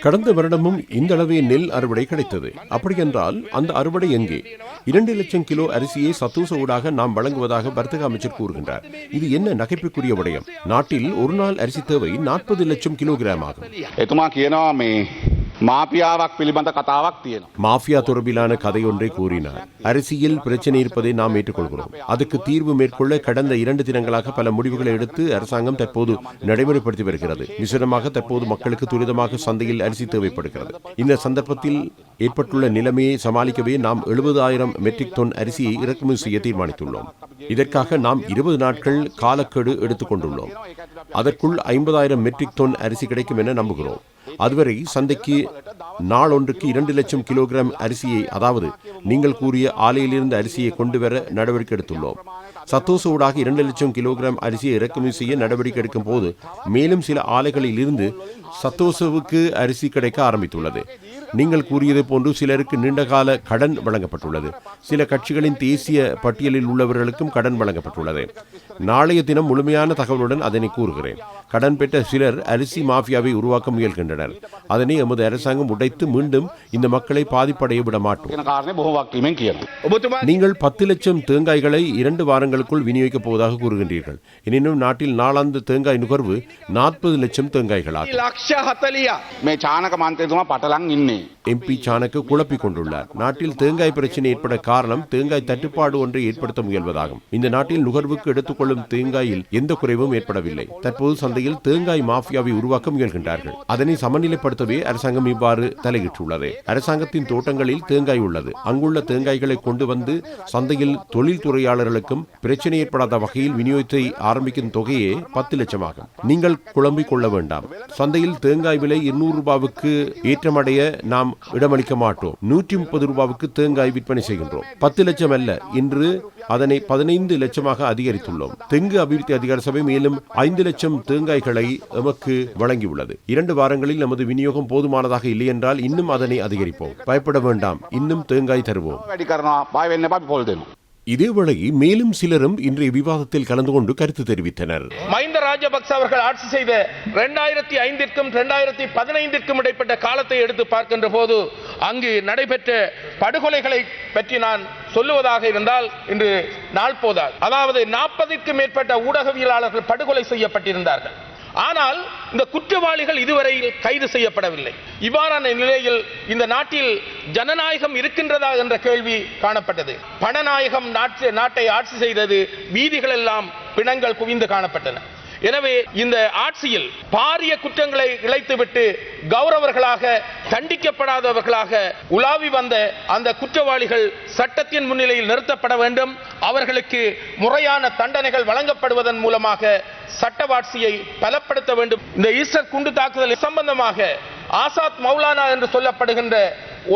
கடந்த வருடமும் இந்த அளவே நெல் அறுவடை கிடைத்தது. அப்படியென்றால் அந்த அறுவடை எங்கே? இரண்டு லட்சம் கிலோ அரிசியை சத்தூச ஊடாக நாம் வழங்குவதாக வர்த்தக அமைச்சர் கூறுகின்றார். இது என்ன நகைப்புக்குரிய விடயம்? நாட்டில் ஒரு நாள் அரிசி தேவை நாற்பது லட்சம் கிலோகிராம் ஆகும். மாஃபியாவாக் பிலிபந்த கதாவாக் தியனும் மாஃபியா தொடர்பிலான கதையொன்றை கூறினார். அரசியல் பிரச்சனை இருப்பதை நாம் ஏற்றுக்கொள்கிறோம். அதுக்கு தீர்வு மேற்கொள்ள கடந்த இரண்டு தினங்களாக பல முடிவுகளை எடுத்து அரசாங்கம் தற்போது நடைமுறைப்படுத்தி வருகிறது. விசேடமாக தற்போது மக்களுக்கு துரிதமாக சந்தையில் அரிசி தேவைப்படுகிறது. இந்த சந்தர்ப்பத்தில் ஏற்பட்டுள்ள நிலைமையை சமாளிக்கவே நாம் எழுபது ஆயிரம் மெட்ரிக் டன் அரிசியை இறக்குமதி செய்ய தீர்மானித்துள்ளோம். இதற்காக நாம் இருபது நாட்கள் காலக்கெடு எடுத்துக்கொண்டுள்ளோம். அதற்குள் ஐம்பதாயிரம் மெட்ரிக் டன் அரிசி கிடைக்கும் என நம்புகிறோம். அதுவரை சந்தைக்கு நாளொன்றுக்கு இரண்டு லட்சம் கிலோகிராம் அரிசியை அதாவது நீங்கள் கூறிய ஆலையிலிருந்து அரிசியை கொண்டு வர நடவடிக்கை எடுத்துள்ளோம். சத்தோச ஊடாக இரண்டு லட்சம் கிலோகிராம் அரிசியை இறக்குமதி செய்ய நடவடிக்கை எடுக்கும் போது மேலும் சில ஆலைகளில் இருந்து சத்தோசவுக்கு அரிசி கிடைக்க ஆரம்பித்துள்ளது. நீங்கள் கூறியது போன்று சிலருக்கு நீண்டகால கடன் வழங்கப்பட்டுள்ளது. சில கட்சிகளின் தேசிய பட்டியலில் உள்ளவர்களுக்கும் கடன் வழங்கப்பட்டுள்ளது. நாளைய தினம் முழுமையான தகவலுடன் அதனை கூறுகிறேன். கடன் பெற்ற சிலர் அரிசி மாஃபியாவை உருவாக்க முயல்கின்றனர். அதனை எமது அரசாங்கம் உடைத்து மீண்டும் இந்த மக்களை பாதிப்படைய விட மாட்டோம். நீங்கள் பத்து லட்சம் தேங்காய்களை இரண்டு வாரங்களுக்குள் விநியோகிக்கப் போவதாக கூறுகின்றீர்கள். எனினும் நாட்டில் நாளாந்த தேங்காய் நுகர்வு நாற்பது லட்சம் தேங்காய்களாகும். எம்பி சாணக்கு குழப்பிக் கொண்டுள்ளார். நாட்டில் தேங்காய் பிரச்சனை ஏற்பட காரணம் தேங்காய் தட்டுப்பாடு ஒன்றை ஏற்படுத்த முயல்வதாகும். இந்த நாட்டில் நுகர்வுக்கு எடுத்துக்கொள்ளும் தேங்காயில் எந்த குறைவும் ஏற்படவில்லை. தற்போது சந்தையில் தேங்காய் மாஃபியாவை உருவாக்க முயல்கின்றார்கள். அதனை சமநிலைப்படுத்தவே அரசாங்கம் இவ்வாறு தலையிட்டுள்ளது. அரசாங்கத்தின் தோட்டங்களில் தேங்காய் உள்ளது. அங்குள்ள தேங்காய்களை கொண்டு வந்து சந்தையில் தொழில்துறையாளர்களுக்கும் பிரச்சனை ஏற்படாத வகையில் விநியோகத்தை ஆரம்பிக்கும் தொகையே பத்து லட்சமாகும். நீங்கள் குழம்பிக் கொள்ள வேண்டாம். சந்தையில் தேங்காய் விலை இருநூறு ரூபாவுக்கு ஏற்றமடைய நாம் இடமளிக்க மாட்டோம். நூற்றி முப்பது ரூபாவுக்கு தேங்காய் விற்பனை செய்கின்றோம். பத்து லட்சம் அல்ல. இன்று அதனை பதினைந்து லட்சமாக அதிகரித்துள்ளோம். தெங்கு அபிவிருத்தி அதிகார சபை மேலும் ஐந்து லட்சம் தேங்காய்களை எமக்கு வழங்கியுள்ளது. இரண்டு வாரங்களில் நமது விநியோகம் போதுமானதாக இல்லை என்றால் இன்னும் அதனை அதிகரிப்போம். பயப்பட வேண்டாம். இன்னும் தேங்காய் தருவோம். இதேவேளை மேலும் சிலரும் இன்றைய விவாதத்தில் கலந்து கொண்டு கருத்து தெரிவித்தனர். மஹிந்த ராஜபக்ச அவர்கள் ஆட்சி செய்த இரண்டாயிரத்தி ஐந்திற்கும் இரண்டாயிரத்தி பதினைந்திற்கும் இடைப்பட்ட காலத்தை எடுத்து பார்க்கின்ற போது அங்கு நடைபெற்ற படுகொலைகளை பற்றி நான் சொல்லுவதாக இருந்தால் இன்று நாள் போதால் அதாவது நாற்பதிற்கும் மேற்பட்ட ஊடகவியலாளர்கள் படுகொலை செய்யப்பட்டிருந்தார்கள். ஆனால் இந்த குற்றவாளிகள் இதுவரையில் கைது செய்யப்படவில்லை. இவ்வாறான நிலையில் இந்த நாட்டில் ஜனநாயகம் இருக்கின்றதா என்ற கேள்வி காணப்பட்டது. பணநாயகம் நாட்டை ஆட்சி செய்தது வீதிகளெல்லாம் பிணங்கள் குவிந்து காணப்பட்டன. எனவே இந்த ஆட்சியில் பாரிய குற்றங்களை இழைத்துவிட்டு கௌரவர்களாக தண்டிக்கப்படாதவர்களாக உலாவி வந்த அந்த குற்றவாளிகள் சட்டத்தின் முன்னிலையில் நிறுத்தப்பட வேண்டும். அவர்களுக்கு முறையான தண்டனைகள் வழங்கப்படுவதன் மூலமாக சட்டவாட்சியை பலப்படுத்த வேண்டும். இந்த ஈஸ்டர் குண்டு தாக்குதல் சம்பந்தமாக ஆசாத் மௌலானா என்று சொல்லப்படுகின்ற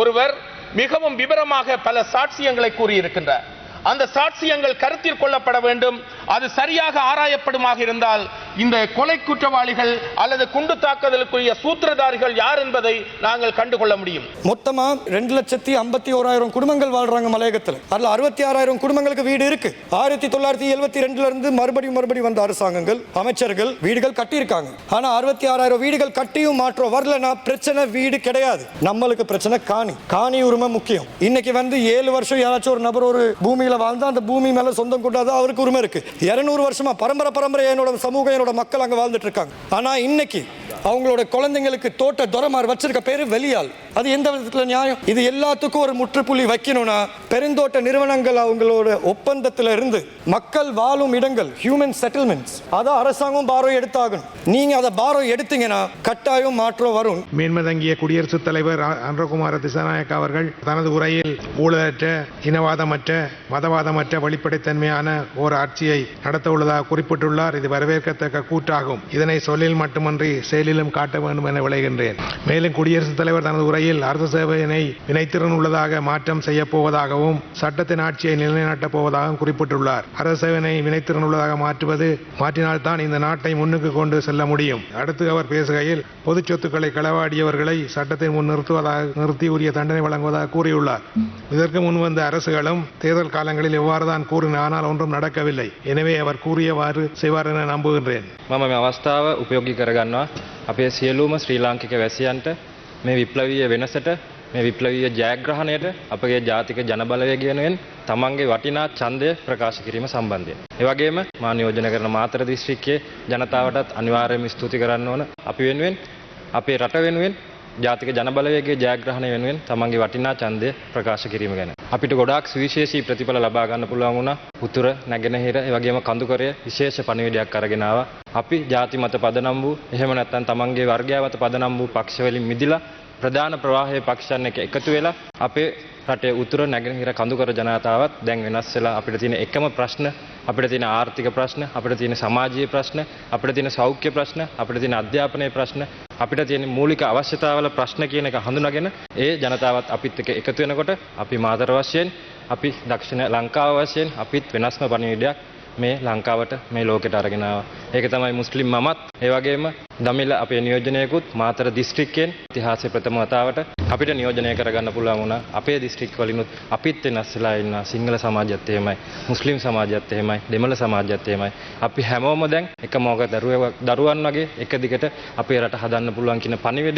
ஒருவர் மிகவும் விவரமாக பல சாட்சியங்களை கூறியிருக்கின்றார். அந்த சாட்சியங்கள் கருத்தில் கொள்ளப்பட வேண்டும். அது சரியாக ஆராயப்படுமாக இருந்தால் இந்த கொலை குற்றவாளிகள் அல்லது குண்டு தாக்குதலுக்குரிய சூத்திரதாரிகள் யார் என்பதை நாங்கள் கண்டுகொள்ள முடியும். மொத்தமா ரெண்டு லட்சத்தி ஐம்பத்தி ஓராயிரம் குடும்பங்கள் வாழ்றாங்க மலையகத்தில். அதுல அறுபத்தி ஆறாயிரம் குடும்பங்களுக்கு வீடு இருக்கு. ஆயிரத்தி தொள்ளாயிரத்தி எழுபத்தி ரெண்டுல இருந்து மறுபடியும் மறுபடியும் வந்த அரசாங்கங்கள் அமைச்சர்கள் வீடுகள் கட்டியிருக்காங்க. ஆனா அறுபத்தி ஆறாயிரம் வீடுகள் கட்டியும் மாற்றம் வரலனா பிரச்சனை வீடு கிடையாது. நம்மளுக்கு பிரச்சனை காணி. காணி உரிமை முக்கியம். இன்னைக்கு வந்து ஏழு வருஷம் யாராச்சும் ஒரு நபர் ஒரு பூமியில வாழ்ந்தா அந்த பூமி மேல சொந்தம் கொண்டாதான் அவருக்கு உரிமை இருக்கு. இருநூறு வருஷமா பரம்பரை பரம்பரை என்னோட சமூகம் என்னோட மக்கள் அங்க வாழ்ந்துட்டு இருக்காங்க. ஆனா இன்னைக்கு அவங்களோட குழந்தைங்களுக்கு தோட்ட துரமார் வச்சிருக்க பேரு வெளியால் அது எந்த விதத்துல நியாயம்? இது எல்லாத்துக்கும் ஒரு முற்றுப்புள்ளி வைக்கணும்னா பெருந்தோட்ட நிறுவனங்கள் அவங்களோட ஒப்பந்தத்துல இருந்து மக்கள் வாழும் இடங்கள் ஹியூமன் செட்டில்மெண்ட்ஸ் அதை அரசாங்கம் பாரோ எடுத்தாகணும். நீங்க அதை பாரோ எடுத்தீங்கன்னா கட்டாயம் மாற்றம் வரும். மேன்மதங்கிய குடியரசுத் தலைவர் அன்றகுமார திசாநாயக்க அவர்கள் தனது உரையில் ஊழலற்ற இனவாதமற்ற மதவாதமற்ற வெளிப்படைத்தன்மையான ஓர் ஆட்சியை நடத்த உள்ளதாக குறிப்பிட்டுள்ளார். இது வரவேற்கத்தக்க கூட்டாகும் இதனை சொல்லில் மட்டுமன்றி மேலிலும் காட்ட வேண்டும் என விளைகின்றேன். மேலும் குடியரசுத் தலைவர் தனது உரையில் அரசு சேவையினை வினைத்திறன் உள்ளதாக மாற்றம் செய்யப்போவதாகவும் சட்டத்தின் ஆட்சியை நிலைநாட்டப் போவதாகவும் குறிப்பிட்டுள்ளார். அரசு சேவையினை வினைத்திறன் உள்ளதாக மாற்றுவது மாற்றினால்தான் இந்த நாட்டை முன்னுக்கு கொண்டு செல்ல முடியும். அடுத்து அவர் பேசுகையில் பொது சொத்துக்களை களவாடியவர்களை சட்டத்தை முன் நிறுத்துவதாக நிறுத்தி உரிய தண்டனை வழங்குவதாக கூறியுள்ளார். இதற்கு முன் வந்த அரசுகளும் தேர்தல் காலங்களில் இவ்வாறு தான் கூறின ஆனால் ஒன்றும் நடக்கவில்லை. எனவே அவர் கூறியவாறு செய்வார் என நம்புகின்றேன். மம අපේ සියලුම ශ්‍රී ලාංකික වැසියන්ට මේ විප්ලවීය වෙනසට මේ විප්ලවීය ජයග්‍රහණයට අපගේ ජාතික ජනබලවේගය වෙනුවෙන් තමන්ගේ වටිනා ඡන්දය ප්‍රකාශ කිරීම සම්බන්ධයෙන්. ඒ වගේම මා නියෝජනය කරන මාතර දිස්ත්‍රික්කයේ ජනතාවටත් අනිවාර්යයෙන්ම ස්තුති කරන්න ඕන අපි වෙනුවෙන් අපේ රට වෙනුවෙන් ජාතික ජනබලවේගයේ ජයග්‍රහණය වෙනුවෙන් තමන්ගේ වටිනා ඡන්දය ප්‍රකාශ කිරීම ගැන. අපිට ගොඩාක් සුවිශේෂී ප්‍රතිඵල ලබා ගන්න පුළුවන් වුණා. උතුර නැගෙනහිර ඒ වගේම කඳුකරය විශේෂ පණිවිඩයක් අරගෙන ආවා. අපි ಜಾති මත පදනම් වූ එහෙම නැත්නම් තමන්ගේ වර්ගයාවත පදනම් වූ පක්ෂ වලින් මිදිලා ප්‍රධාන ප්‍රවාහයේ පක්ෂයන් එක්ක එකතු වෙලා අපේ රටේ උතුර නැගෙනහිර කඳුකර ජනතාවත් දැන් වෙනස් වෙලා අපිට තියෙන එකම ප්‍රශ්න අපිට තියෙන ආර්ථික ප්‍රශ්න අපිට තියෙන සමාජීය ප්‍රශ්න අපිට තියෙන සෞඛ්‍ය ප්‍රශ්න අපිට තියෙන අධ්‍යාපනයේ ප්‍රශ්න අපිට තියෙන මූලික අවශ්‍යතාවල ප්‍රශ්න කියන එක හඳුනාගෙන ඒ ජනතාවත් අපිත් එක්ක එකතු වෙනකොට අපි මාතර වශයෙන් අපි දක්ෂිණ ලංකාව වශයෙන් අපිත් වෙනස්ම පණිවිඩයක් මේ ලංකාවට මේ ලෝකෙට අරගෙන ආවා. ඒක තමයි මුස්ලිම් මමත් ඒ වගේම දමිළ අපේ නියෝජනයකුත් මාතර දිස්ත්‍රික්කයෙන් ඉතිහාසයේ ප්‍රථම වතාවට අපිට නියෝජනය කරගන්න පුළුවන් වුණා. අපේ දිස්ත්‍රික් වලිනුත් අපිත් වෙනස් වෙලා ඉන්නවා. සිංහල සමාජයත් එහෙමයි, මුස්ලිම් සමාජයත් එහෙමයි, දෙමළ සමාජයත් එහෙමයි. අපි හැමෝම දැන් එක මොකද දරුවන් වගේ එක දිගට අපේ රට හදන්න පුළුවන් කියන පණිවිඩය